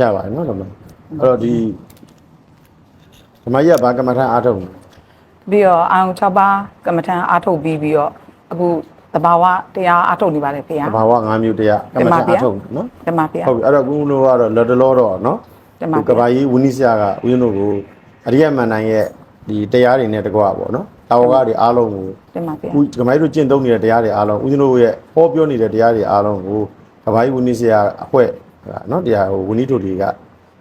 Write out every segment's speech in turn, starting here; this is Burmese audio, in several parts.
ရပါတယ်နော်ဓမ္မအဲ့တော့ဒီဓမ္မကြီးကဘာကမ္မထအားထုတ်လဲပြီးတော့အာယုံ6ပါးကမ္မထံအားထုတ်ပြီးပြီးတော့အခုတဘာဝတရားအားထုတ်နေပါတယ်ဖေဟာသဘာဝ၅မျိုးတရားကမ္မထအားထုတ်တယ်နော်ဓမ္မဖေဟာဟုတ်ပြီအဲ့တော့ကုလို့ကတော့လော်တလောတော့နော်ဓမ္မဒီကဘာကြီးဝိနည်းဆရာကဦးဇင်းတို့ကိုအရိယမန္တန်ရဲ့ဒီတရားတွေနဲ့တကွာပေါ့နော်တာဝကတွေအားလုံးကိုဓမ္မဖေဟာခုကမိုင်းတို့ကျင့်သုံးနေတဲ့တရားတွေအားလုံးဦးဇင်းတို့ရဲ့ဟောပြောနေတဲ့တရားတွေအားလုံးကိုကဘာကြီးဝိနည်းဆရာအဖွဲ့ နော်တရားဟိုဝိနည်းတို့တွေကဦး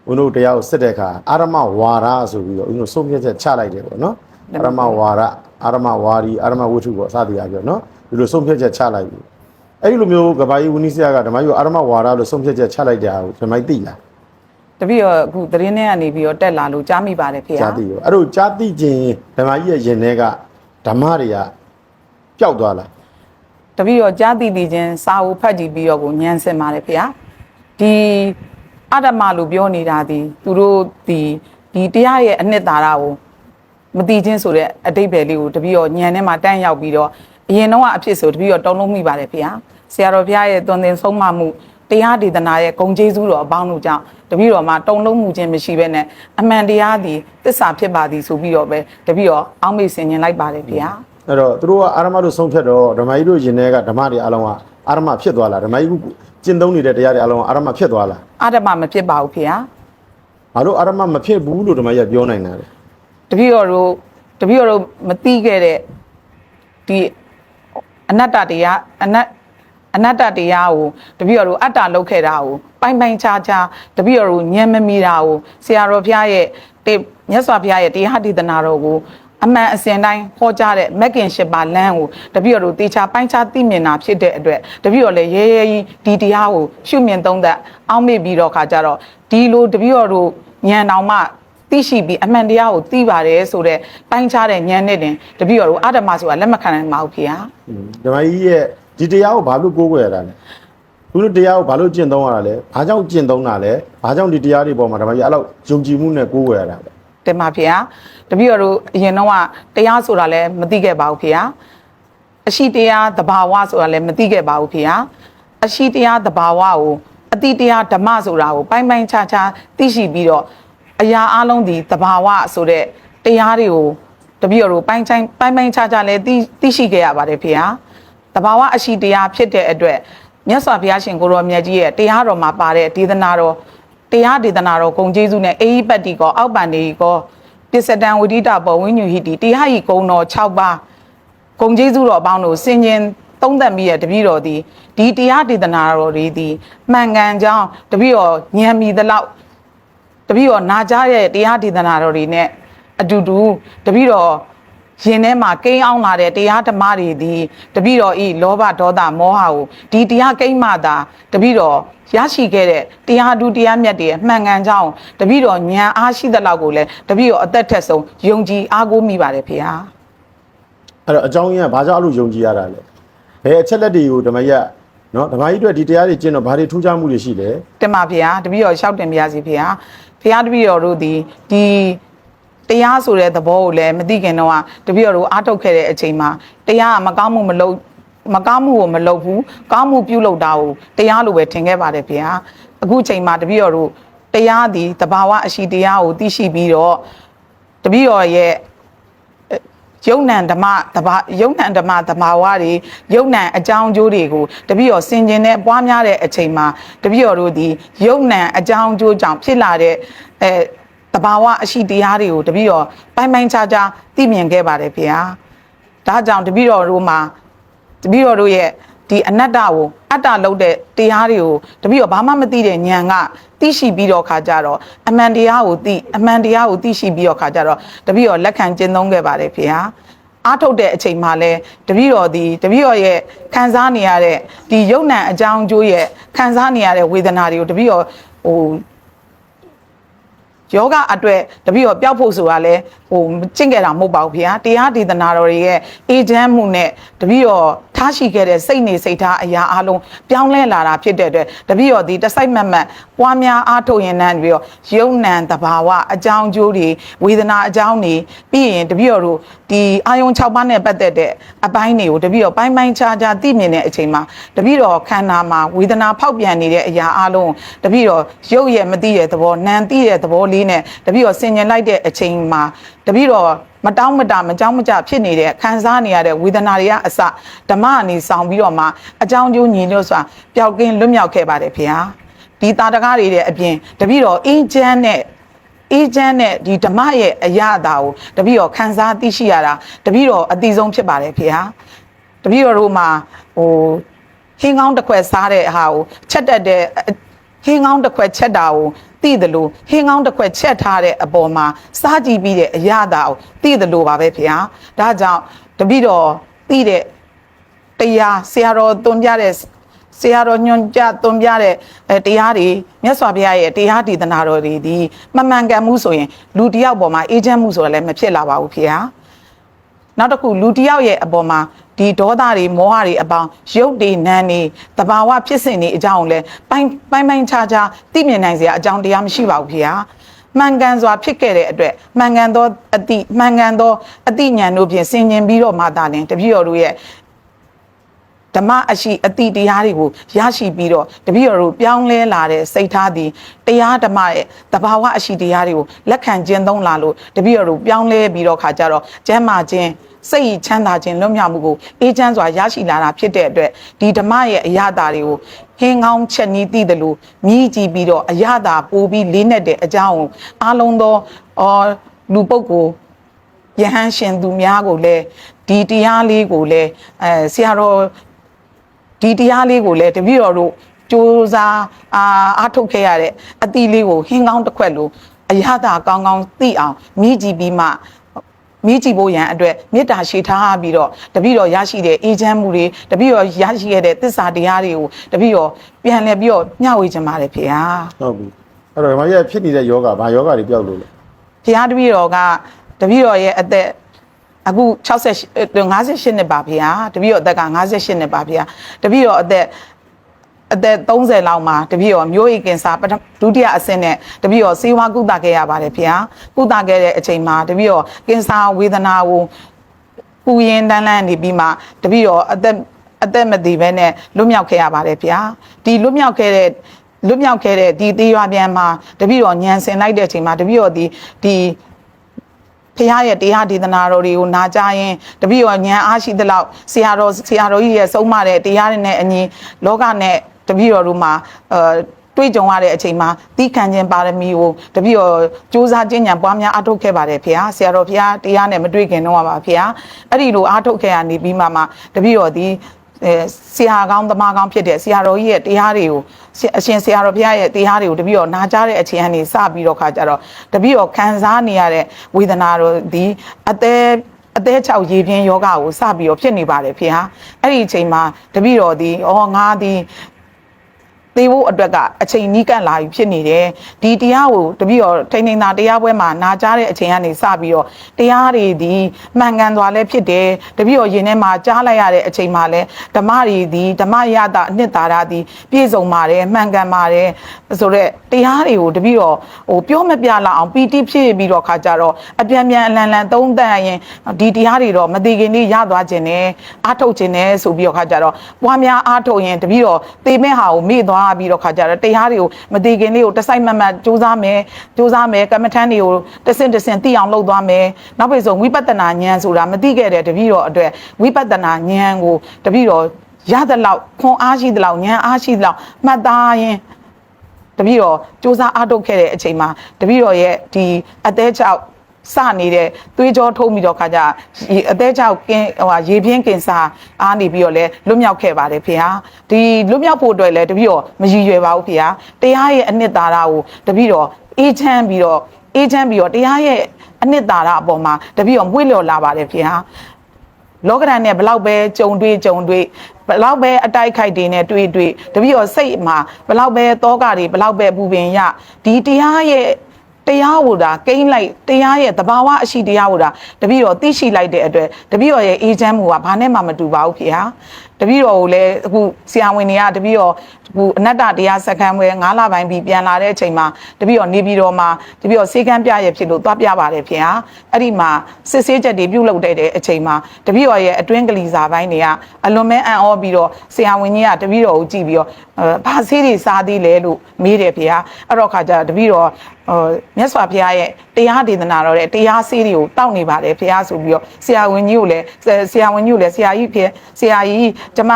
ဇင်းတို့တရားကိုစစ်တဲ့အခါအာရမဝါဒဆိုပြီးတော့ဦးဇင်းတို့ဆုံးဖြတ်ချက်ချလိုက်တယ်ပေါ့နော်အာရမဝါဒအာရမဝါဒီအာရမဝတ္ထုပေါ့အစသည်အပြောနော်ဒီလိုဆုံးဖြတ်ချက်ချလိုက်ပြီအဲ့ဒီလိုမျိုးကဘာကြီးဝိနည်းဆရာကဓမ္မကြီးကိုအာရမဝါဒလို့ဆုံးဖြတ်ချက်ချလိုက်တဲ့ဟာကိုဓမ္မကြီးသိလားတပည့်တော့အခုသတင်းထဲကနေပြီးတော့တက်လာလို့ကြားမိပါတယ်ဖေဟာကြားသိရောအဲ့လိုကြားသိခြင်းဓမ္မကြီးရဲ့ယင်ထဲကဓမ္မတွေကပျောက်သွားလားတပည့်တော့ကြားသိသိချင်းစာအုပ်ဖတ်ကြည့်ပြီးတော့ကိုညံစင်ပါတယ်ဖေဟာ ဒီအတ္တမလို့ပြောနေတာဒီသူတို့ဒီဒီတရားရဲ့အနှစ်သာရကိုမသိချင်းဆိုတဲ့အတိတ်ပဲလေးကိုတပည့်တော့ညံထဲမှာတန်းရောက်ပြီးတော့အရင်တော့အဖြစ်ဆိုတပည့်တော့တုံးလုံးမိပါတယ်ဖေဟာဆရာတော်ဘုရားရဲ့သွန်သင်ဆုံးမမှုတရားဒေသနာရဲ့ဂုံကျေးဇူးတော်အပေါင်းတို့ကြောင့်တပည့်တော်မှာတုံလုံးမှုခြင်းမရှိဘဲနဲ့အမှန်တရားသည်တစ္ဆာဖြစ်ပါသည်ဆိုပြီးတော့ပဲတပည့်တော်အောက်မေ့ဆင်ញင်လိုက်ပါတယ်ဖေဟာအဲ့တော့သူတို့ကအာရမတို့ဆုံးဖြတ်တော့ဓမ္မကြီးတို့ယင်ထဲကဓမ္မတွေအလုံးကအာရမဖြစ်သွားလားဓမ္မကြီးက ကျင့်သုံးနေတဲ့တရားတွေအလုံးကအာရမဖြစ်သွားလားအတ္တမမဖြစ်ပါဘူးဖေဟာငါတို့အာရမမဖြစ်ဘူးလို့ဓမ္မကြီးကပြောနိုင်တာလေတပည့်တော်တို့တပည့်တော်တို့မသိခဲ့တဲ့ဒီအနတ္တတရားအနတ်အနတ္တတရားကိုတပည့်တော်တို့အတ္တလောက်ခဲ့တာကိုပိုင်ပိုင်ခြားခြားတပည့်တော်တို့ညံမမီတာကိုဆရာတော်ဘုရားရဲ့တေမြတ်စွာဘုရားရဲ့တရားဒေသနာတော်ကို အမှန်အစင်တိုင်းဟောကြားတဲ့မက်ကင်ရှစ်ပါလမ်းကိုတပည့်တော်တို့တေချာပိုင်းခြားသိမြင်တာဖြစ်တဲ့အတွက်တပည့်တော်လည်းရဲရဲကြီးဒီတရားကိုရှုမြင်သုံးသပ်အောက်မေ့ပြီးတော့ခါကြတော့ဒီလိုတပည့်တော်တို့ညံတော်မှသိရှိပြီးအမှန်တရားကိုသိပါတယ်ဆိုတော့ပိုင်းခြားတဲ့ဉာဏ်နဲ့တင်တပည့်တော်တို့အာဓမ္မဆိုတာလက်မခံနိုင်ပါဘူးဖေဟာဓမ္မကြီးရဲ့ဒီတရားကိုဘာလို့ကိုးကွယ်ရတာလဲသူတို့တရားကိုဘာလို့ကျင့်သုံးရတာလဲဘာကြောင့်ကျင့်သုံးတာလဲဘာကြောင့်ဒီတရားတွေပေါ်မှာဓမ္မကြီးအဲ့လောက်ယုံကြည်မှုနဲ့ကိုးကွယ်ရတာလဲ တင်ပါဖေဟာတပည့်တော်တို့အရင်တော့ကတရားဆိုတာလည်းမသိခဲ့ပါဘူးဖေဟာအရှိတရားသဘာဝဆိုတာလည်းမသိခဲ့ပါဘူးဖေဟာအရှိတရားသဘာဝကိုအတိတရားဓမ္မဆိုတာကိုပိုင်းပိုင်းခြားခြားသိရှိပြီးတော့အရာအလုံးဒီသဘာဝဆိုတဲ့တရားတွေကိုတပည့်တော်တို့ပိုင်းပိုင်းပိုင်းပိုင်းခြားခြားလည်းသိသိရှိခဲ့ရပါတယ်ဖေဟာတဘာဝအရှိတရားဖြစ်တဲ့အတွက်မြတ်စွာဘုရားရှင်ကိုရောမြတ်ကြီးရဲ့တရားတော်မှာပါတဲ့ဒေသနာတော် တရားဒေသနာတော်ဂုံကျေးဇူးနဲ့အေဟိပတ္တိကောအောက်ပန်နေကောပစ္စတံဝိဒိတဘောဝိညူဟိတိတရားဟိဂုံတော်6ပါးဂုံကျေးဇူးတော်အပေါင်းတို့ဆင်ញင်သုံးသက်မိရဲ့တပည့်တော်သည်ဒီတရားဒေသနာတော်တွေသည်မှန်ကန်ကြောင်းတပည့်တော်ဉာဏ်မီသလောက်တပည့်တော်နာကြားရဲ့တရားဒေသနာတော်တွေနဲ့အတူတူတပည့်တော် ရင်ထဲမှာကိန်းအောင်လာတဲ့တရားဓမ္မတွေဒီတပည့်တော်ဤလောဘဒေါသမောဟကိုဒီတရားကိန်းမှသာတပည့်တော်ရရှိခဲ့တဲ့တရားဒုတရားမြတ်တွေရဲ့မှန်ကန်ကြောင်းတပည့်တော်ဉာဏ်အားရှိသလောက်ကိုလည်းတပည့်တော်အသက်ထက်ဆုံးယုံကြည်အားကိုးမိပါတယ်ဖေဟာအဲ့တော့အကြောင်းရင်းကဘာကြောင့်အဲ့လိုယုံကြည်ရတာလဲဘယ်အချက်လက်တွေကိုဓမ္မကြီးကနော်ဓမ္မကြီးတို့ဒီတရားတွေကျင့်တော့ဘာတွေထူးခြားမှုတွေရှိလဲတင်ပါဖေဟာတပည့်တော်လျှောက်တင်ပါရစီဖေဟာဖေဟာတပည့်တော်တို့ဒီဒီ တရားဆိုတဲ့သဘောကိုလည်းမသိခင်တော့ကတပည့်တော်တို့အားထုတ်ခဲ့တဲ့အချိန်မှာတရားကမကောင်းမှုမလုပ်မကောင်းမှုကိုမလုပ်ဘူးကောင်းမှုပြုလုပ်တာကိုတရားလိုပဲထင်ခဲ့ပါတယ်ဖေဟာအခုချိန်မှာတပည့်တော်တို့တရားသည်တဘာဝအရှိတရားကိုသိရှိပြီးတော့တပည့်တော်ရဲ့ယုံ nant ဓမ္မတဘာယုံ nant ဓမ္မသမာဝါတွေယုံ nant အကြောင်းအကျိုးတွေကိုတပည့်တော်ဆင်ကျင်တဲ့ပွားများတဲ့အချိန်မှာတပည့်တော်တို့ဒီယုံ nant အကြောင်းအကျိုးကြောင့်ဖြစ်လာတဲ့အဲ တဘာဝအရှိတရားတွေကိုတပည့်တော်ပိုင်းပိုင်းခြားခြားသိမြင်ခဲ့ပါတယ်ဖေဟာဒါကြောင့်တပည့်တော်တို့မှာတပည့်တော်တို့ရဲ့ဒီအနတ္တကိုအတ္တလုံးတဲ့တရားတွေကိုတပည့်တော်ဘာမှမသိတဲ့ဉာဏ်ကသိရှိပြီးတော့ခါကြတော့အမှန်တရားကိုသိအမှန်တရားကိုသိရှိပြီးတော့ခါကြတော့တပည့်တော်လက်ခံကျင့်သုံးခဲ့ပါတယ်ဖေဟာအားထုတ်တဲ့အချိန်မှာလဲတပည့်တော်ဒီတပည့်တော်ရဲ့ခံစားနေရတဲ့ဒီယုံ nant အကြောင်းအကျိုးရဲ့ခံစားနေရတဲ့ဝေဒနာတွေကိုတပည့်တော်ဟို ယောဂအတွက်တပည့်တော်ပျောက်ဖို့ဆိုတာလဲဟိုကျင့်ကြတာမဟုတ်ပါဘူးဖေဟာတရားဒေသနာတော်တွေရဲ့အေဂျင့်မှုနဲ့တပည့်တော်ထားရှိခဲ့တဲ့စိတ်နေစိတ်ထားအရာအလုံးပြောင်းလဲလာတာဖြစ်တဲ့အတွက်တပည့်တော်ဒီတစ်စိုက်မတ်မတ်ပွားများအားထုတ်ရင်နဲ့ပြီးတော့ယုံနံတဘာဝအကြောင်းကျိုးတွေဝေဒနာအကြောင်းတွေပြီးရင်တပည့်တော်တို့ဒီအာယုံ6ပါးနဲ့ပတ်သက်တဲ့အပိုင်းတွေကိုတပည့်တော်ပိုင်းပိုင်းခြားခြားသိမြင်တဲ့အချိန်မှာတပည့်တော်ခန္ဓာမှာဝေဒနာဖောက်ပြန်နေတဲ့အရာအလုံးတပည့်တော်ရုပ်ရဲ့မသိတဲ့သဘောနာမ်သိတဲ့သဘောလေးနဲ့တပည့်တော်ဆင်ញင်လိုက်တဲ့အချိန်မှာတပည့်တော်မတောင်းမတမကြောင်းမကြဖြစ်နေတဲ့ခံစားနေရတဲ့ဝေဒနာတွေကအစဓမ္မအနေဆောင်ပြီးတော့မှအကြောင်းကျိုးညီလို့ဆိုတာပျောက်ကင်းလွတ်မြောက်ခဲ့ပါတယ်ဖေဟာဒီတာတကားတွေတဲ့အပြင်တပည့်တော်အင်းချမ်းနဲ့အေးချမ်းနဲ့ဒီဓမ္မရဲ့အရာအတာကိုတပည့်တော်ခန်းစားသိရှိရတာတပည့်တော်အတိဆုံးဖြစ်ပါတယ်ဖေဟာတပည့်တော်တို့မှာဟိုဟင်းကောင်းတစ်ခွက်စားတဲ့ဟာကိုချက်တက်တဲ့ဟင်းကောင်းတစ်ခွက်ချက်တာကို သိတယ်လို့ဟင်းကောင်းတစ်ခွက်ချက်ထားတဲ့အပေါ်မှာစားကြည့်ပြီးတဲ့အရာအတာကိုသိတယ်လို့ပါပဲဖေဟာဒါကြောင့်တပည့်တော်သိတဲ့တရားဆရာတော်သွန်ပြတဲ့ဆရာတော်ညွန်ကြသွန်ပြတဲ့အဲတရားတွေမြတ်စွာဘုရားရဲ့တရားဒေသနာတော်တွေဒီမမှန်ကန်မှုဆိုရင်လူတစ်ယောက်ပေါ်မှာအေဂျင့်မှုဆိုတာလည်းမဖြစ်လာပါဘူးဖေဟာနောက်တစ်ခုလူတစ်ယောက်ရဲ့အပေါ်မှာ ဒီဒေါသတွေမောဟတွေအပေါင်းရုပ်တွေနံတွေတဘာဝဖြစ်စဉ်တွေအကြောင်းကိုလည်းပိုင်းပိုင်းပိုင်းခြားခြားသိမြင်နိုင်စရာအကြောင်းတရားမရှိပါဘူးဖေဟာမှန်ကန်စွာဖြစ်ခဲ့တဲ့အတွက်မှန်ကန်သောအတိမှန်ကန်သောအတိညာဉ်တို့ဖြင့်ဆင်ញင်ပြီးတော့မှသာလင်တပည့်တော်တို့ရဲ့ဓမ္မအရှိအတိတရားတွေကိုရရှိပြီးတော့တပည့်တော်တို့ပြောင်းလဲလာတဲ့စိတ်ထားသည်တရားဓမ္မရဲ့တဘာဝအရှိတရားတွေကိုလက်ခံကျင့်သုံးလာလို့တပည့်တော်တို့ပြောင်းလဲပြီးတော့ခါကြတော့ကျမ်းမာခြင်း စိတ်ချမ်းသာခြင်းလွတ်မြောက်မှုကိုအေးချမ်းစွာရရှိလာတာဖြစ်တဲ့အတွက်ဒီဓမ္မရဲ့အရာတာတွေကိုဟင်းကောင်းချက်နီးသိတယ်လို့မြည်ကြည့်ပြီးတော့အရာတာပိုးပြီးလေးနဲ့တဲ့အကြောင်းကိုအားလုံးသောအော်လူပုဂ္ဂိုလ်ယဟန်ရှင်သူများကိုလည်းဒီတရားလေးကိုလည်းအဲဆရာတော်ဒီတရားလေးကိုလည်းတပည့်တော်တို့စူးစားအာအားထုတ်ခဲ့ရတဲ့အသီးလေးကိုဟင်းကောင်းတစ်ခွက်လို့အရသာကောင်းကောင်းသိအောင်မြည်ကြည့်ပြီးမှ မြည်ကြည့်ဖို့ရန်အတွက်မေတ္တာရှိထားပြီးတော့တပည့်တော်ရရှိတဲ့အေးချမ်းမှုတွေတပည့်တော်ရရှိခဲ့တဲ့သစ္စာတရားတွေကိုတပည့်တော်ပြန်လည်ပြီးတော့မျှဝေခြင်းပါတယ်ဖေဟာဟုတ်ပြီအဲ့တော့ဒီမှာရဲ့ဖြစ်နေတဲ့ယောဂဘာယောဂတွေပျောက်လို့လဲဘုရားတပည့်တော်ကတပည့်တော်ရဲ့အသက်အခု68 58နှစ်ပါဗျာတပည့်တော်အသက်က58နှစ်ပါဗျာတပည့်တော်အသက် အသက်30လောက်မှာတပည့်တော်မျိုးဧကင်စာပထမဒုတိယအဆင့်နဲ့တပည့်တော်စေဝါကုသခဲ့ရပါတယ်ဗျာကုသခဲ့တဲ့အချိန်မှာတပည့်တော်ကင်ဆာဝေဒနာကိုပူရင်တန်းလန်းနေပြီးမှတပည့်တော်အသက်အသက်မသေးဘဲနဲ့လွတ်မြောက်ခဲ့ရပါတယ်ဗျာဒီလွတ်မြောက်ခဲ့တဲ့လွတ်မြောက်ခဲ့တဲ့ဒီသေးရွာပြန်မှာတပည့်တော်ညံစင်လိုက်တဲ့အချိန်မှာတပည့်တော်ဒီဒီဖခင်ရဲ့တရားဒေသနာတော်တွေကိုနာကြားရင်တပည့်တော်ဉာဏ်အားရှိသလောက်ဆရာတော်ဆရာတော်ကြီးရဲ့ဆုံးမတဲ့တရားတွေနဲ့အညီလောကနဲ့ တပည့်တော်တို့မှာအဲတွေ့ကြုံရတဲ့အချိန်မှာသီးခံခြင်းပါရမီကိုတပည့်တော်စူးစမ်းခြင်းဉာဏ်ပွားများအားထုတ်ခဲ့ပါတယ်ဖေဟာဆရာတော်ဖေဟာတရားနဲ့မတွေ့ခင်တော့ပါဖေဟာအဲ့ဒီလိုအားထုတ်ခဲ့ရနေပြီးမှမှတပည့်တော်ဒီအဲဆရာကောင်းသမားကောင်းဖြစ်တဲ့ဆရာတော်ကြီးရဲ့တရားတွေကိုဆရာအရှင်ဆရာတော်ဘုရားရဲ့တရားတွေကိုတပည့်တော်နာကြားတဲ့အချိန်ကနေစပြီးတော့ခါကြတော့တပည့်တော်ခံစားနေရတဲ့ဝေဒနာတော်ဒီအသေးအသေးချောက်ရေပြင်းယောဂကိုစပြီးတော့ဖြစ်နေပါတယ်ဖေဟာအဲ့ဒီအချိန်မှာတပည့်တော်ဒီဩငါဒီ သေးဖို့အတွက်ကအချိန်နီးကပ်လာပြီဖြစ်နေတယ်ဒီတရားကိုတပည့်တော်ထိန်ထိန်သာတရားပွဲမှာနာကြားတဲ့အချိန်ကနေစပြီးတော့တရားတွေဒီမှန်ကန်သွားလဲဖြစ်တယ်တပည့်တော်ယင်ထဲမှာကြားလိုက်ရတဲ့အချိန်မှာလဲဓမ္မတွေဒီဓမ္မရတာအနှစ်သာရဒီပြည့်စုံပါတယ်မှန်ကန်ပါတယ်ဆိုတော့တရားတွေကိုတပည့်တော်ဟိုပြောမပြလောက်အောင်ပီတိဖြစ်ပြီးတော့ခါကြတော့အပြန်ပြန်အလန်လန်သုံးသပ်ရင်ဒီတရားတွေတော့မတိခင်လေးရသွားခြင်းနဲ့အားထုတ်ခြင်းနဲ့ဆိုပြီးတော့ခါကြတော့ပွားများအားထုတ်ရင်တပည့်တော်သေမဲ့ဟာကိုမေ့သွားပြီးတော့ခါကြတော့တရားတွေကိုမတိခင်လေးကိုတစ်ဆိုင်မတ်မတ်စူးစမ်းမယ်စူးစမ်းမယ်ကမ္မထမ်းတွေကိုတစ်စင်တစ်စင်သိအောင်လုပ်သွားမယ်နောက်ပိတ်ဆုံးဝိပဿနာဉာဏ်ဆိုတာမသိခဲ့တဲ့တပည့်တော်အတွက်ဝိပဿနာဉာဏ်ကိုတပည့်တော်ရသလောက်ခွန်အားရှိသလောက်ဉာဏ်အားရှိသလောက်မှတ်သားရင်တပည့်တော်စူးစမ်းအားထုတ်ခဲ့တဲ့အချိန်မှာတပည့်တော်ရဲ့ဒီအသေးချောက် စနေတဲ့သွေးကြောထုံးပြီးတော့ခါကြရေအသေးချောက်ကင်းဟိုဟာရေပြင်းကင်စာအားနေပြီးတော့လဲလွတ်မြောက်ခဲ့ပါတယ်ဖေဟာဒီလွတ်မြောက်ဖို့အတွက်လဲတပည့်တော်မရည်ရွယ်ပါဘူးဖေဟာတရားရဲ့အနှစ်သာရကိုတပည့်တော်အေးချမ်းပြီးတော့အေးချမ်းပြီးတော့တရားရဲ့အနှစ်သာရအပေါ်မှာတပည့်တော်မွေ့လျော်လာပါတယ်ဖေဟာလောကဓာတ်နဲ့ဘလောက်ပဲကြုံတွေ့ကြုံတွေ့ဘလောက်ပဲအတိုက်ခိုက်တွေနဲ့တွေ့တွေ့တပည့်တော်စိတ်မှာဘလောက်ပဲတောကတွေဘလောက်ပဲပူပင်ရဒီတရားရဲ့ တရားဟိုတာကိန်းလိုက်တရားရဲ့သဘာဝအရှိတရားဟိုတာတပည့်တော်သိရှိလိုက်တဲ့အတွက်တပည့်တော်ရဲ့အေဂျင့်မှုကဘာနဲ့မှမတူပါဘူးဖေဟာ တပည့်တော်ကိုလည်းအခုဆရာဝန်တွေကတပည့်တော်အခုအနတ္တတရားစက္ကန့်ဝဲ9လပိုင်းပြီးပြန်လာတဲ့အချိန်မှာတပည့်တော်နေပြီးတော့မှတပည့်တော်စေကန်းပြရဖြစ်လို့သွားပြပါတယ်ဖေဟာအဲ့ဒီမှာစစ်ဆေးချက်တွေပြုလုပ်တဲ့တဲ့အချိန်မှာတပည့်တော်ရဲ့အတွင်းကလေးစာပိုင်းတွေကအလွန်မဲအံ့ဩပြီးတော့ဆရာဝန်ကြီးကတပည့်တော်ကိုကြည့်ပြီးတော့အဲဘာဆေးတွေစားသေးလဲလို့မေးတယ်ဖေဟာအဲ့တော့ခါကျတပည့်တော်ဟိုမြတ်စွာဘုရားရဲ့တရားဒေသနာတော်တဲ့တရားဆေးတွေကိုတောက်နေပါတယ်ဘုရားဆိုပြီးတော့ဆရာဝန်ကြီးကိုလည်းဆရာဝန်ကြီးကိုလည်းဆရာကြီးဖြစ်ဆရာကြီးကျမ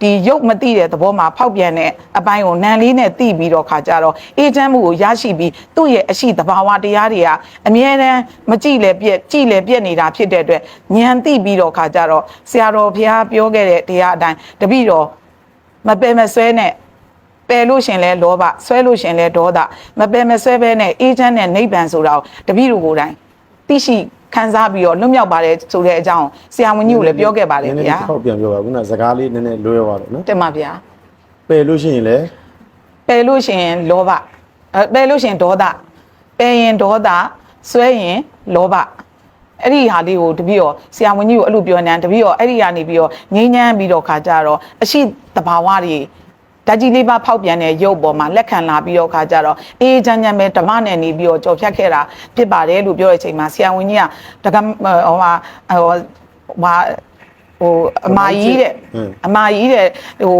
ဒီရုပ်မသိတဲ့သဘောမှာဖောက်ပြန်တဲ့အပိုင်းကိုနံလေးနဲ့သိပြီးတော့ခါကြတော့အေးချမ်းမှုကိုရရှိပြီးသူ့ရဲ့အရှိသဘာဝတရားတွေကအမြဲတမ်းမကြည့်လဲပြက်ကြည့်လဲပြက်နေတာဖြစ်တဲ့အတွက်ဉာဏ်သိပြီးတော့ခါကြတော့ဆရာတော်ဘုရားပြောခဲ့တဲ့တရားအတိုင်းတပည့်တော်မပယ်မဆွဲနဲ့ပယ်လို့ရှင်လဲလောဘဆွဲလို့ရှင်လဲဒေါသမပယ်မဆွဲဘဲနဲ့အေးချမ်းတဲ့နိဗ္ဗာန်ဆိုတာကိုတပည့်တို့ကိုယ်တိုင်သိရှိ ခံစားပြီးတော့လွတ်မြောက်ပါတယ်ဆိုတဲ့အကြောင်းဆရာဝန်ကြီးကိုလည်းပြောခဲ့ပါတယ်ဗျာဟုတ်ပြန်ပြောပါခုနစကားလေးနည်းနည်းလွဲသွားတယ်နော်တင်ပါဗျာပယ်လို့ရှိရင်လည်းပယ်လို့ရှင်လောဘအဲပယ်လို့ရှင်ဒေါသပယ်ရင်ဒေါသဆွဲရင်လောဘအဲ့ဒီဟာလေးကိုတပည့်တော့ဆရာဝန်ကြီးကိုအဲ့လိုပြောနေတယ်တပည့်တော့အဲ့ဒီကနေပြီးတော့ငြိမ်းချမ်းပြီးတော့ခါကြတော့အရှိတဘာဝတွေ ဓာတ်ကြီးလေးပါဖောက်ပြန်တဲ့ရုပ်ပေါ်မှာလက်ခံလာပြီးတော့ခါကြတော့အေးချမ်းချမ်းပဲဓမ္မနဲ့နေပြီးတော့ကြော်ဖြတ်ခဲ့တာဖြစ်ပါတယ်လို့ပြောတဲ့အချိန်မှာဆရာဝန်ကြီးကတကဟိုဟာဟိုဟာဟိုအမာကြီးတဲ့အမာကြီးတဲ့ဟို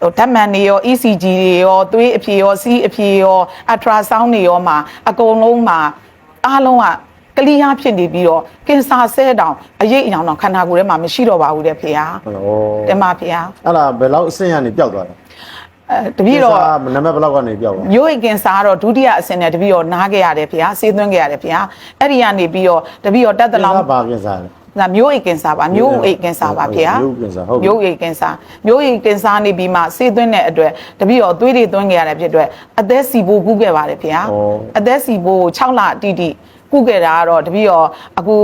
ဟိုဓာတ်မှန်တွေရော ECG တွေရောသွေးအဖြေရောစီးအဖြေရော ultrasound တွေရောမှာအကုန်လုံးမှာအားလုံးကကလီယာဖြစ်နေပြီးတော့ကင်ဆာဆဲတောင်အရေးအယောင်တောင်ခန္ဓာကိုယ်ထဲမှာမရှိတော့ပါဘူးတဲ့ဖေဟာဟောတင်ပါဖေဟာအဲ့ဒါဘယ်လောက်အဆင့်ကနေပျောက်သွားလဲအဲ တပည့်တော့နံပါတ်ဘယ်လောက်ကနေပျောက်သွားမျိုးအိတ်ကင်ဆာကတော့ဒုတိယအဆင့်နဲ့တပည့်တော့နားခဲ့ရတယ်ဖေဟာဆေးသွင်းခဲ့ရတယ်ဖေဟာအဲ့ဒီကနေပြီးတော့တပည့်တော့တက်တလောင်ကဘာပြင်စားလဲဒါမျိုးအိတ်ကင်ဆာပါမျိုးအိတ်ကင်ဆာပါဖေဟာမျိုးကင်ဆာဟုတ်ပြီမျိုးအိတ်ကင်ဆာမျိုးအိတ်ကင်ဆာနေပြီးမှဆေးသွင်းတဲ့အတွက်တပည့်တော့သွေးတွေသွင်းခဲ့ရတဲ့ဖြစ်အတွက်အသက်စီဖို့ကူးခဲ့ပါတယ်ဖေဟာဩအသက်စီဖို့6လတိတိကုခဲ့တာကတော့တပည့်တော့အခု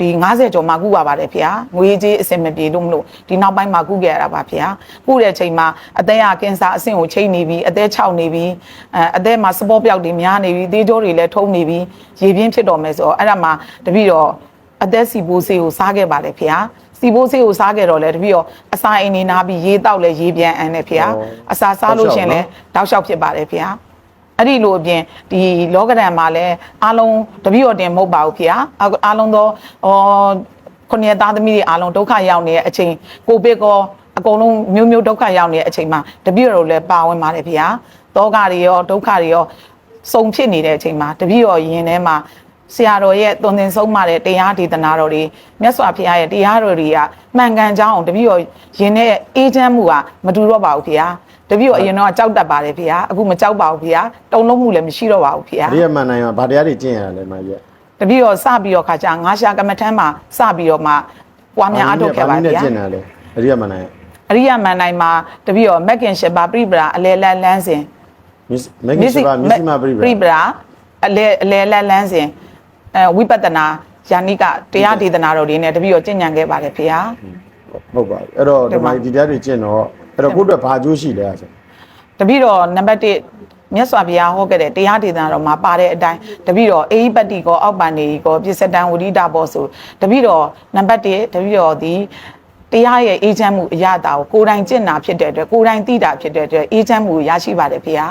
ဒီ90ကျော်မှကုပါပါတယ်ဖေဟာငွေကြေးအစင်မပြေလို့မလို့ဒီနောက်ပိုင်းမှာကုခဲ့ရတာပါဖေဟာကုတဲ့ချိန်မှာအသက်ကကင်ဆာအဆင့်ကိုချိန်နေပြီးအသက်6နေပြီးအဲအသက်မှာစပေါ်ပြောက်တွေများနေပြီးသေးကြောတွေလည်းထုံးနေပြီးရေပြင်းဖြစ်တော်မယ်ဆိုတော့အဲ့ဒါမှတပည့်တော့အသက်စီဖို့ဆေးကိုစားခဲ့ပါတယ်ဖေဟာစီဖို့ဆေးကိုစားခဲ့တော့လေတပည့်တော့အစာအိမ်နေနာပြီးရေတောက်လဲရေပြန်အန်တယ်ဖေဟာအစာစားလို့ရှရင်လဲတောက်လျှောက်ဖြစ်ပါတယ်ဖေဟာ အဲ့ဒီလိုအပြင်ဒီလောကဒဏ်မှာလည်းအားလုံးတပည့်တော်တင်မဟုတ်ပါဘူးဖေဟာအားအားလုံးသောဩခုနှစ်သားသမီးတွေအားလုံးဒုက္ခရောက်နေတဲ့အချိန်ကိုဗစ်ကောအကုန်လုံးမျိုးမျိုးဒုက္ခရောက်နေတဲ့အချိန်မှာတပည့်တော်လည်းပါဝင်ပါတယ်ဖေဟာတောကတွေရောဒုက္ခတွေရောစုံဖြစ်နေတဲ့အချိန်မှာတပည့်တော်ယင်ထဲမှာဆရာတော်ရဲ့သွန်သင်ဆုံးမတဲ့တရားဒေသနာတော်တွေမြတ်စွာဘုရားရဲ့တရားတော်တွေကမှန်ကန်ကြောင်းတပည့်တော်ယင်တဲ့အေးချမ်းမှုကမတူတော့ပါဘူးဖေဟာ တပည့်တော်အရင်တော့ကြောက်တတ်ပါတယ်ဖေဟာအခုမကြောက်ပါဘူးဖေဟာတုံလုံးမှုလည်းမရှိတော့ပါဘူးဖေဟာအရိယမန်နိုင်မှာဗာတရားတွေကျင့်ရတာလဲမကြီးတပည့်တော်စပြီးတော့ခါကျငါးရှာကမ္မထမ်းမှာစပြီးတော့မှပွားများအထုတ်ခဲ့ပါနဲ့ဗျာကျင့်တာလဲအရိယမန်နိုင်အရိယမန်တိုင်းမှာတပည့်တော်မက်ကင်ရှပါပြိပရာအလဲလန်းလန်းစဉ်မစ္စမဂ္ဂင်ရှိပါမစ္စည်းမပရိပြိပရာအလဲအလဲလန်းလန်းစဉ်အဲဝိပဿနာယာနိကတရားဒေသနာတော်တွေနဲ့တပည့်တော်ကျင့်ကြံခဲ့ပါတယ်ဖေဟာဟုတ်ပါဘူးအဲ့တော့ဒီမှာဒီတရားတွေကျင့်တော့ အဲ့တော့ကိုယ့်အတွက်ဘာအကျိုးရှိလဲအဲ့ဆိုတပည့်တော်နံပါတ်1မြတ်စွာဘုရားဟောခဲ့တဲ့တရားဒေသနာတော်မှာပါတဲ့အတိုင်းတပည့်တော်အေဟိပတ္တိကောအောက်ပန်နေကောပြစ္ဆတံဝိရိဒဘောဆိုတပည့်တော်နံပါတ်1တပည့်တော်ဒီတရားရဲ့အေးချမ်းမှုအရတာကိုကိုယ်တိုင်ကျင့်တာဖြစ်တဲ့အတွက်ကိုယ်တိုင်သိတာဖြစ်တဲ့အတွက်အေးချမ်းမှုကိုရရှိပါတယ်ဖေဟာ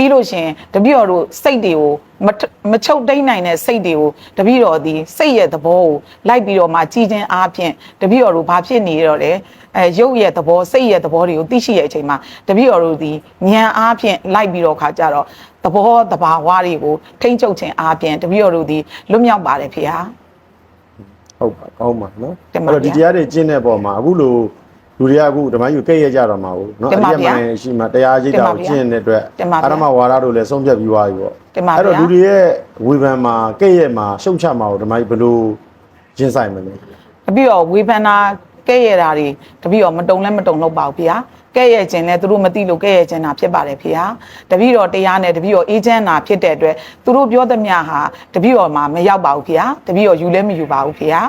ပြီးလို့ရှရင်တပည့်တော်တို့စိတ်တွေကိုမထမချုပ်တိတ်နိုင်တဲ့စိတ်တွေကိုတပည့်တော်ဒီစိတ်ရဲ့သဘောကိုလိုက်ပြီးတော့မှကြည်ချင်းအားဖြင့်တပည့်တော်တို့ဘာဖြစ်နေတော့လဲအဲရုပ်ရဲ့သဘောစိတ်ရဲ့သဘောတွေကိုသိရှိရဲ့အချိန်မှာတပည့်တော်တို့ဒီဉာဏ်အားဖြင့်လိုက်ပြီးတော့ခါကြတော့သဘောတဘာဝတွေကိုထိမ့်ချုပ်ခြင်းအားဖြင့်တပည့်တော်တို့ဒီလွတ်မြောက်ပါတယ်ဖေဟာဟုတ်ပါကောင်းပါနော်တင်ပါအဲ့တော့ဒီတရားတွေကျင့်တဲ့ပုံမှာအခုလို လူတွေကအခုဓမ္မယူကဲ့ရဲ့ကြတော့မှာဟုတ်နော်တင်အပါရိယမဗျာန်ရှိမှတရားကြီးတာကိုတင်ပါဗျာကျင့်တဲ့အတွက်တင်ပါဗျာအာရမဝါဒတို့လည်းဆုံးဖြတ်ပြီးသွားပြီပေါ့တင်ပါအဲ့တော့ဗျာလူတွေရဲ့ဝေဖန်မှာကဲ့ရဲ့မှာရှုံချမှာကိုဓမ္မကြီးဘယ်လိုကျင့်ဆိုင်မလဲတပည့်တော်ဝေဖန်တာကဲ့ရဲ့တာတွေတပည့်တော်မတုံလဲမတုံလို့ပါဘူးဖေဟာကဲ့ရဲ့ခြင်းလဲသူတို့မသိလို့ကဲ့ရဲ့ခြင်းတာဖြစ်ပါတယ်ဖေဟာတပည့်တော်တရားနဲ့တပည့်တော်အေးချမ်းတာဖြစ်တဲ့အတွက်သူတို့ပြောသမျှဟာတပည့်တော်မှာမရောက်ပါဘူးဖေဟာတပည့်တော်ယူလဲမယူပါဘူးဖေဟာ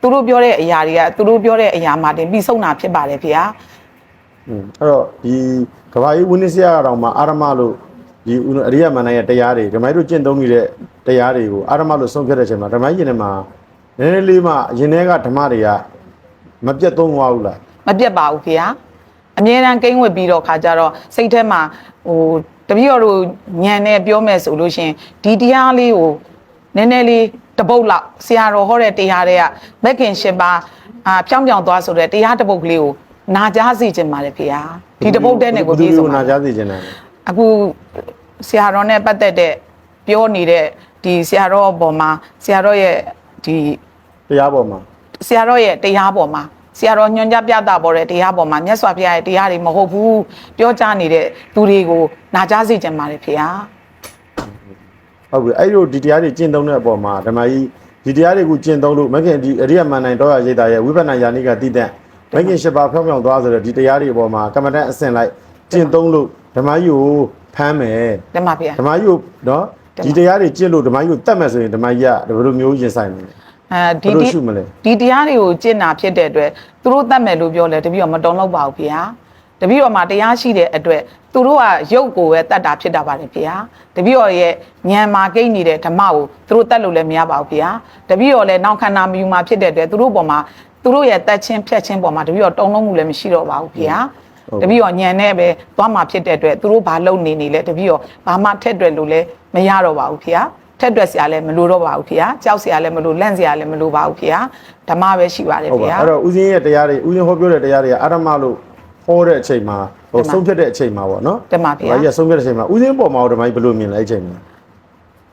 သူတို့ပြောတဲ့အရာတွေကသူတို့ပြောတဲ့အရာမှာတင်ပြီးဆုံးတာဖြစ်ပါတယ်ဖေဟာอืมအဲ့တော့ဒီကဘာကြီးဝိနည်းစရာကတော့မှအာရမလို့ဒီဦးအရိယမန္တရဲ့တရားတွေဓမ္မတို့ကျင့်သုံးနေတဲ့တရားတွေကိုအာရမလို့ဆုံးဖြတ်တဲ့အချိန်မှာဓမ္မကြီးရင်ထဲမှာနည်းနည်းလေးမှရင်ထဲကဓမ္မတွေကမပြတ်သုံးသွားဘူးလားမပြတ်ပါဘူးဖေဟာအမြဲတမ်းကိန်းဝတ်ပြီးတော့ခါကြတော့စိတ်ထဲမှာဟိုတပည့်တော်တို့ညံနေပြောမယ်ဆိုလို့ရှရင်ဒီတရားလေးကို နည်းနည်းလေးတပုတ်လောက်ဆရာတော်ဟောတဲ့တရားတွေကမက်ခင်ရှင်ပါအာဖြောင်းဖြောင်းသွားဆိုတဲ့တရားတပုတ်ကလေးကိုနာကြားစေခြင်းပါတယ်ဖေဟာဒီတပုတ်တဲ့နဲ့ကိုပြေးဆုံးနာပါကြားစေချင်တယ်အခုဆရာတော်နဲ့ပတ်သက်တဲ့ပြောနေတဲ့ဒီဆရာတော်အပေါ်မှာဆရာတော်ရဲ့ဒီတရားပေါ်မှာဆရာတော်ရဲ့တရားပေါ်မှာဆရာတော်ညွှန်ကြားပြတာပေါ်တဲ့တရားပေါ်မှာမြတ်စွာဘုရားရဲ့တရားတွေမဟုတ်ဘူးပြောကြားနေတဲ့သူတွေကိုနာကြားစေချင်ပါတယ်ဖေဟာ ဟုတ်ပြီအဲ့လိုဒီတရားတွေကျင့်သုံးတဲ့အပေါ်မှာဓမ္မကြီးဒီတရားတွေကိုကျင့်သုံးလို့မခင်ဒီအရိယမန္တန်တော်ရရိတ်တာရဲ့ဝိပဿနာယာနိကတိတန့်မခင်ရှစ်ပါးဖြောင်းဖြောင်းသွားဆိုတော့ဒီတရားတွေအပေါ်မှာကမ္မဋ္ဌာန်းအစဉ်လိုက်ကျင့်သုံးလို့ဓမ္မကြီးကိုဖမ်းမယ်တမဖေဟာဓမ္မကြီးကိုနော်ဓမ္မဒီတရားတွေကျင့်လို့ဓမ္မကြီးကိုတတ်မယ်ဆိုရင်ဓမ္မကြီးကဘယ်လိုမျိုးရင်ဆိုင်မလဲအဲဒီဘယ်လိုဒီရှုမလဲဒီတရားတွေကိုကျင့်တာဖြစ်တဲ့အတွက်သူတို့တတ်မယ်လို့ပြောလဲတပည့်တော်မတုံ့လောက်ပါဘူးဖေဟာ တပည့်တော်မှာတရားရှိတဲ့အတွက်သူတို့ကရုပ်ကိုပဲတတ်တာဖြစ်တာပါတယ်ဖေဟာတပည့်တော်ရဲ့ဉာဏ်မှာကိတ်နေတဲ့ဓမ္မကိုသူတို့တတ်လို့လည်းမရပါဘူးဖေဟာတပည့်တော်လည်းနောက်ခန္ဓာမယူမှာဖြစ်တဲ့အတွက်သူတို့ပေါ်မှာသူတို့ရဲ့တတ်ချင်းဖြတ်ချင်းပေါ်မှာတပည့်တော်တုံ့လုံးမှုလည်းမရှိတော့ပါဘူးဖေဟာတပည့်တော်ဉာဏ်နဲ့ပဲသွားမှာဖြစ်တဲ့အတွက်သူတို့ဘာလုပ်နေနေလဲတပည့်တော်ဘာမှထက်တွယ်လို့လည်းမရတော့ပါဘူးဖေဟာထက်တွက်စရာလည်းမလိုတော့ပါဘူးဖေဟာကြောက်စရာလည်းမလိုလန့်စရာလည်းမလိုပါဘူးဖေဟာဓမ္မပဲရှိပါတယ်ဟုတ်ဖေပါဟာအဲ့တော့ဦးဇင်းရဲ့တရားတွေဦးဇင်းဟောပြောတဲ့တရားတွေကအာရမလို့ ဟောတဲ့အချိန်မှာဟိုတမန်ဆုံးဖြတ်တဲ့အချိန်မှာပေါ့နော်တမန်ဖေဟာဓမ္မကြီးကဆုံးဖြတ်တဲ့အချိန်မှာဦးဇင်းပေါ်မှာဓမ္မကြီးဘယ်လိုမြင်လဲအဲ့ချိန်မှာ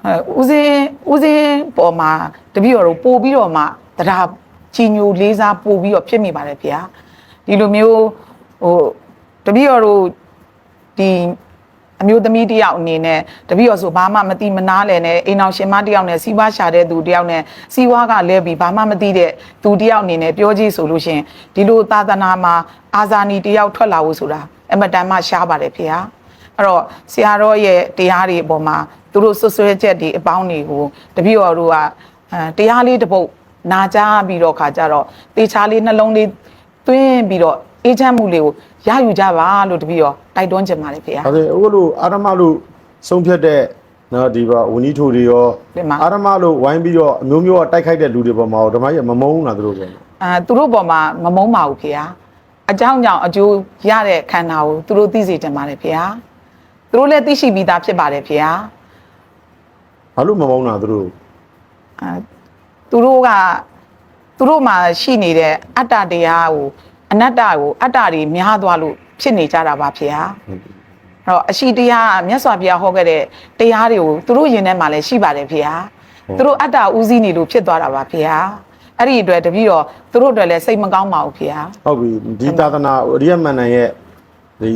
အဲဦးစင်းဦးစင်းပေါ်မှာတပည့်တော်တို့ပို့ပြီးတော့မှတရားချီညိုလေးစားပို့ပြီးတော့ဖြစ်မိပါတယ်ဖေဟာဒီလိုမျိုးဟိုတပည့်တော်တို့ဒီ အမျိုးသမီးတစ်ယောက်အနေနဲ့တပည့်တော်ဆိုဘာမှမသိမနာလဲနဲ့အိမ်အောင်ရှင်မတစ်ယောက်နဲ့စီးပွားရှာတဲ့သူတစ်ယောက်နဲ့စီးပွားကလဲပြီးဘာမှမသိတဲ့သူတစ်ယောက်အနေနဲ့ပြောကြည့်ဆိုလို့ရှရင်ဒီလိုသာသနာမှာအာဇာနည်တစ်ယောက်ထွက်လာဖို့ဆိုတာအမတန်မှရှားပါတယ်ဖေဟာအဲ့တော့ဆရာတော်ရဲ့တရားတွေအပေါ်မှာသူတို့ဆွဆွဲချက်တွေအပေါင်းတွေကိုတပည့်တော်တို့ကအဲတရားလေးတစ်ပုတ်နာကြားပြီးတော့ခါကြတော့တေချာလေးနှလုံးလေးသွင်းပြီးတော့အေးချမ်းမှုလေးကို ရယူကြပါလို့တပည့်တော်တိုက်တွန်းချင်ပါတယ်ဖေဟာ။ဟုတ်တယ်ဟိုလိုအာရမလို့ဆုံးဖြတ်တဲ့နော်ဒီပါဝနီထိုတွေရောအာရမလို့ဝိုင်းပြီးတော့အမျိုးမျိုးတိုက်ခိုက်တဲ့လူတွေပေါ်မှာဓမ္မကြီးမမုန်းလားသူတို့က။အာသူတို့ပေါ်မှာမမုန်းပါဘူးဖေဟာ။အကြောင်းကြောင့်အကျိုးရတဲ့ခန္ဓာကိုသူတို့သိစေချင်ပါတယ်ဖေဟာ။သူတို့လည်းသိရှိပြီးသားဖြစ်ပါတယ်ဖေဟာ။ဘာလို့မမုန်းတာသူတို့။အာသူတို့ကသူတို့မှာရှိနေတဲ့အတ္တတရားကို အနတ္တကိုအတ္တတွေများသွားလို့ဖြစ်နေကြတာပါဖေဟာအဲ့တော့အရှိတရားကမြတ်စွာဘုရားဟောခဲ့တဲ့တရားတွေကိုသူတို့ယင်ထဲမှာလည်းရှိပါတယ်ဖေဟာသူတို့အတ္တဥစည်းနေလို့ဖြစ်သွားတာပါဖေဟာအဲ့ဒီအတွက်တပည့်တော်သူတို့အတွက်လည်းစိတ်မကောင်းပါဘူးဖေဟာဟုတ်ပြီဒီသာသနာအရိယမန္တန်ရဲ့ဒီ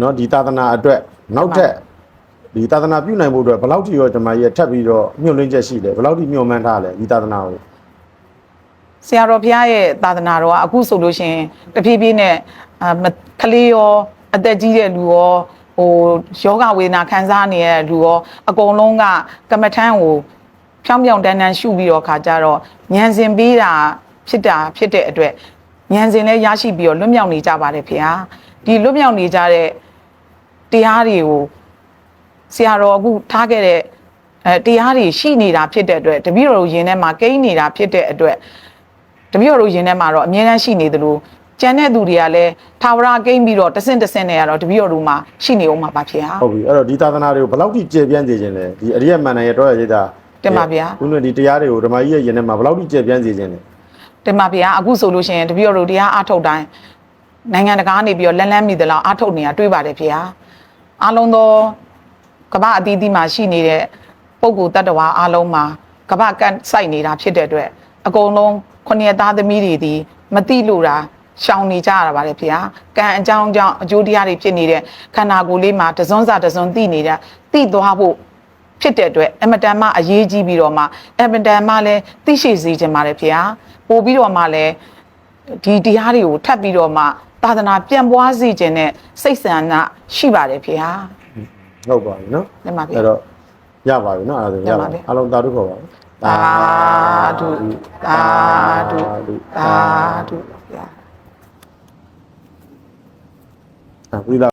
နော်ဒီသာသနာအတွက်နောက်ထပ်ဒီသာသနာပြုနိုင်ဖို့အတွက်ဘယ်လောက်ထိရောဓမ္မကြီးကထပ်ပြီးတော့ညှို့လင်းချက်ရှိလဲဘယ်လောက်ထိညှို့မှန်းထားလဲဒီသာသနာကို ဆရာတော်ဘုရားရဲ့သာသနာတော်ကအခုဆိုလို့ရှိရင်တဖြည်းဖြည်းနဲ့အာမကလေးရောအသက်ကြီးတဲ့လူရောဟိုယောဂဝေဒနာခံစားနေတဲ့လူရောအကုန်လုံးကကမ္မထမ်းကိုဖြောင်းဖြောင်းတန်းတန်းရှုပြီးတော့ခါကြတော့ဉာဏ်စင်ပေးတာဖြစ်တာဖြစ်တဲ့အတွက်ဉာဏ်စင်လည်းရရှိပြီးတော့လွတ်မြောက်နေကြပါတယ်ဖေဟာဒီလွတ်မြောက်နေကြတဲ့တရားတွေကိုဆရာတော်အခုထားခဲ့တဲ့အဲတရားတွေရှိနေတာဖြစ်တဲ့အတွက်တပည့်တော်တို့ယင်ထဲမှာကိန်းနေတာဖြစ်တဲ့အတွက် တပည့်တော်တို့ယင်ထဲမှာတော့အမြဲတမ်းရှိနေသလိုကျန်တဲ့သူတွေကလည်းထာဝရကိန်းပြီးတော့တဆင့်တဆင့်နဲ့ကတော့တပည့်တော်တို့မှာရှိနေအောင်မှာပါဖေဟာဟုတ်ပြီအဲ့တော့ဒီသာသနာတွေကိုဘယ်လောက်ထိကျေပြန့်စေခြင်းလဲဒီအရိယမန္တန်ရဲ့တော့ရရိတ်တာတင်ပါဗျာဦးတို့ဒီတရားတွေကိုဓမ္မကြီးရဲ့ယင်ထဲမှာဘယ်လောက်ထိကျေပြန့်စေခြင်းလဲတင်ပါဖေဟာအခုဆိုလို့ရှိရင်တပည့်တော်တို့တရားအားထုတ်တိုင်းနိုင်ငံတကာကနေပြီးတော့လန်းလန်းမိသလားအားထုတ်နေတာတွေ့ပါတယ်ဖေဟာအားလုံးသောကမ္ဘာအသီးသီးမှာရှိနေတဲ့ပုဂ္ဂိုလ်တ attva အားလုံးမှာကမ္ဘာကန့်စိုက်နေတာဖြစ်တဲ့အတွက်အကုန်လုံး ခုနှစ်သားသမီးတွေဒီမတိလို့တာရှောင်နေကြရတာပါလေဖေဟာကံအကြောင်းကြောင့်အကျိုးတရားတွေဖြစ်နေတဲ့ခန္ဓာကိုယ်လေးမှာတစွန်းစာတစွန်းသိနေတာသိသွားဖို့ဖြစ်တဲ့အတွက်အမတန်မှအရေးကြီးပြီးတော့မှအမတန်မှလည်းသိရှိစေချင်ပါတယ်ဖေဟာပို့ပြီးတော့မှလည်းဒီတရားတွေကိုထပ်ပြီးတော့မှသာသနာပြန့်ပွားစေခြင်းနဲ့စိတ်ဆန္ဒရှိပါတယ်ဖေဟာဟုတ်ပါပြီနော်လက်ပါဗျာအဲ့တော့ရပါပြီနော်အဲ့ဒါဆိုရရပါပါပြီပြီအားလုံးသာဓုခေါ်ပါဦး သာဓုသာဓုသာဓုဗျာအာဝိသ